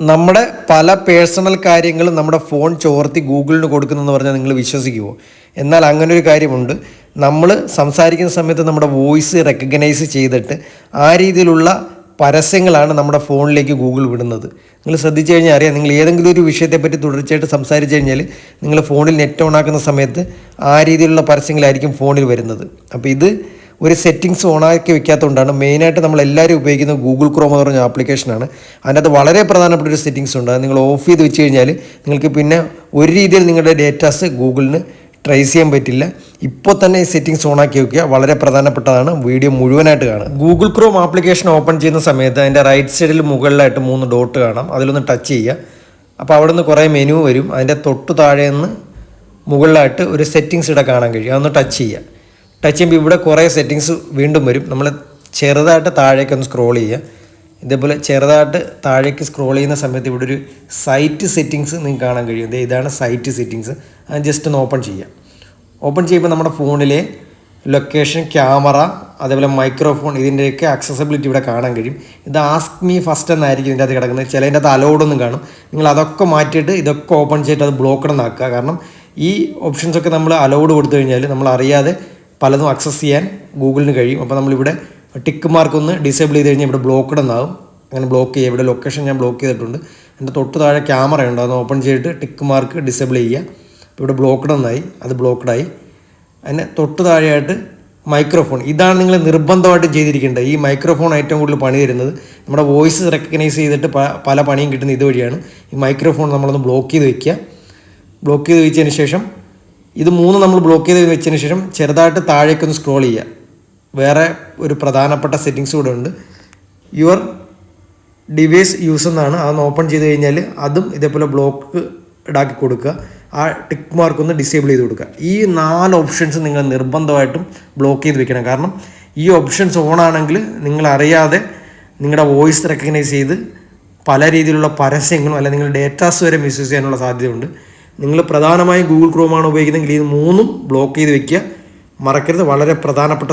നമ്മുടെ പല പേഴ്സണൽ കാര്യങ്ങളും നമ്മുടെ ഫോൺ ചോർത്തി ഗൂഗിളിന് കൊടുക്കുന്നതെന്ന് പറഞ്ഞാൽ നിങ്ങൾ വിശ്വസിക്കുമോ എന്നാൽ അങ്ങനെ ഒരു കാര്യമുണ്ട്. നമ്മൾ സംസാരിക്കുന്ന സമയത്ത് നമ്മുടെ വോയിസ് റെക്കഗ്നൈസ് ചെയ്തിട്ട് ആ രീതിയിലുള്ള പരസ്യങ്ങളാണ് നമ്മുടെ ഫോണിലേക്ക് ഗൂഗിൾ വിടുന്നത്. നിങ്ങൾ ശ്രദ്ധിച്ചു കഴിഞ്ഞാൽ അറിയാം നിങ്ങൾ ഏതെങ്കിലും ഒരു വിഷയത്തെപ്പറ്റി തുടർച്ചയായിട്ട് സംസാരിച്ചു കഴിഞ്ഞാൽ നിങ്ങൾ ഫോണിൽ നെറ്റ് ഓൺ ആക്കുന്ന സമയത്ത് ആ രീതിയിലുള്ള പരസ്യങ്ങളായിരിക്കും ഫോണിൽ വരുന്നത്. അപ്പോൾ ഇത് ഒരു സെറ്റിങ്സ് ഓണാക്കി വെക്കാത്തതുകൊണ്ടാണ് മെയിനായിട്ട് നമ്മൾ എല്ലാവരും ഉപയോഗിക്കുന്ന ഗൂഗിൾ ക്രോം എന്ന് പറഞ്ഞ ആപ്ലിക്കേഷനാണ് അതിനകത്ത് വളരെ പ്രധാനപ്പെട്ട ഒരു സെറ്റിങ്സ് ഉണ്ട്. അത് നിങ്ങൾ ഓഫ് ചെയ്ത് വെച്ച് കഴിഞ്ഞാൽ നിങ്ങൾക്ക് പിന്നെ ഒരു രീതിയിൽ നിങ്ങളുടെ ഡേറ്റാസ് ഗൂഗിളിന് ട്രേസ് ചെയ്യാൻ പറ്റില്ല. ഇപ്പോൾ തന്നെ ഈ സെറ്റിങ്സ് ഓണാക്കി വെക്കുക വളരെ പ്രധാനപ്പെട്ടതാണ്. വീഡിയോ മുഴുവനായിട്ട് കാണുക. ഗൂഗിൾ ക്രോം ആപ്ലിക്കേഷൻ ഓപ്പൺ ചെയ്യുന്ന സമയത്ത് അതിന്റെ റൈറ്റ് സൈഡിൽ മുകളിലായിട്ട് മൂന്ന് ഡോട്ട് കാണാം. അതിലൊന്ന് ടച്ച് ചെയ്യുക. അപ്പോൾ അവിടെ നിന്ന് കുറേ മെനു വരും. അതിന്റെ തൊട്ട് താഴെ നിന്ന് മുകളിലായിട്ട് ഒരു സെറ്റിങ്സ് ഇവിടെ കാണാൻ കഴിയും. അതൊന്ന് ടച്ച് ചെയ്യുക. ടച്ച് ചെയ്യുമ്പോൾ ഇവിടെ കുറേ സെറ്റിങ്സ് വീണ്ടും വരും. നമ്മൾ ചെറുതായിട്ട് താഴേക്ക് ഒന്ന് സ്ക്രോൾ ചെയ്യുക. ഇതേപോലെ ചെറുതായിട്ട് താഴേക്ക് സ്ക്രോൾ ചെയ്യുന്ന സമയത്ത് ഇവിടെ ഒരു സൈറ്റ് സെറ്റിങ്സ് നിങ്ങൾക്ക് കാണാൻ കഴിയും. ഇതാണ് സൈറ്റ് സെറ്റിങ്സ് അത് ജസ്റ്റ് ഒന്ന് ഓപ്പൺ ചെയ്യാം ഓപ്പൺ ചെയ്യുമ്പോൾ നമ്മുടെ ഫോണിലെ ലൊക്കേഷൻ ക്യാമറ അതേപോലെ മൈക്രോഫോൺ ഇതിന്റെയൊക്കെ അക്സസബിലിറ്റി ഇവിടെ കാണാൻ കഴിയും. ഇത് ആസ്ക് മീ ഫസ്റ്റ് എന്നായിരിക്കും ഇതിന്റെ അകത്ത് കിടക്കുന്നത്. ചിലതിന്റെ അകത്ത് അലോഡൊന്നും കാണും. നിങ്ങൾ അതൊക്കെ മാറ്റിയിട്ട് ഇതൊക്കെ ഓപ്പൺ ചെയ്തിട്ട് അത് ബ്ലോക്കഡ് എന്നാക്കുക. കാരണം ഈ ഓപ്ഷൻസൊക്കെ നമ്മൾ അലോഡ് കൊടുത്തു കഴിഞ്ഞാൽ നമ്മൾ അറിയാതെ പലതും അക്സസ് ചെയ്യാൻ ഗൂഗിളിന് കഴിയും. അപ്പോൾ നമ്മളിവിടെ ടിക്ക് മാർക്ക് ഒന്ന് ഡിസേബിൾ ചെയ്ത് കഴിഞ്ഞാൽ ഇവിടെ ബ്ലോക്കഡ് എന്നാകും അങ്ങനെ ബ്ലോക്ക് ചെയ്യുക ഇവിടെ ലൊക്കേഷൻ ഞാൻ ബ്ലോക്ക് ചെയ്തിട്ടുണ്ട്. എന്റെ തൊട്ട് താഴെ ക്യാമറ ഉണ്ട്. അത് ഓപ്പൺ ചെയ്തിട്ട് ടിക്ക് മാർക്ക് ഡിസേബിൾ ചെയ്യുക. ഇവിടെ ബ്ലോക്ക്ഡ് എന്നായി. അത് ബ്ലോക്ക്ഡായി അതിന് തൊട്ട് താഴെയായിട്ട് മൈക്രോഫോൺ ഇതാണ് നിങ്ങൾ നിർബന്ധമായിട്ടും ചെയ്തിരിക്കേണ്ടത്. ഈ മൈക്രോഫോൺ ഏറ്റവും കൂടുതൽ പണി തരുന്നത്. നമ്മുടെ വോയിസ് റെക്കഗ്നൈസ് ചെയ്തിട്ട് പല പണിയും കിട്ടുന്ന ഇതുവഴിയാണ്. ഈ മൈക്രോഫോൺ നമ്മളൊന്ന് ബ്ലോക്ക് ചെയ്ത് വയ്ക്കുക ബ്ലോക്ക് ചെയ്ത് വെച്ചതിന് ശേഷം ഇത് മൂന്ന് നമ്മൾ ബ്ലോക്ക് ചെയ്ത് വെച്ചതിന് ശേഷം ചെറുതായിട്ട് താഴേക്കൊന്ന് സ്ക്രോൾ ചെയ്യുക. വേറെ ഒരു പ്രധാനപ്പെട്ട സെറ്റിങ്സ് കൂടെ ഉണ്ട്. യുവർ ഡിവൈസ് യൂസ് എന്നാണ്. അതൊന്ന് ഓപ്പൺ ചെയ്ത് കഴിഞ്ഞാൽ അതും ഇതേപോലെ ബ്ലോക്ക് ഇടാക്കി കൊടുക്കുക. ആ ടിക്ക് മാർക്ക് ഒന്ന് ഡിസേബിൾ ചെയ്ത് കൊടുക്കുക. ഈ നാല് ഓപ്ഷൻസ് നിങ്ങൾ നിർബന്ധമായിട്ടും ബ്ലോക്ക് ചെയ്ത് വെക്കണം. കാരണം ഈ ഓപ്ഷൻസ് ഓൺ ആണെങ്കിൽ നിങ്ങൾ അറിയാതെ നിങ്ങളുടെ വോയിസ് റെക്കഗ്നൈസ് ചെയ്ത് പല രീതിയിലുള്ള പരസ്യങ്ങളും അല്ലെങ്കിൽ നിങ്ങളുടെ ഡേറ്റാസ് വരെ മിസ്യൂസ് ചെയ്യാനുള്ള സാധ്യതയുണ്ട്. നിങ്ങൾ പ്രധാനമായും ഗൂഗിൾ ക്രോമാണ് ഉപയോഗിക്കുന്നതെങ്കിൽ ഇത് മൂന്നും ബ്ലോക്ക് ചെയ്ത് വെക്കുക. മറക്കരുത്. വളരെ പ്രധാനപ്പെട്ട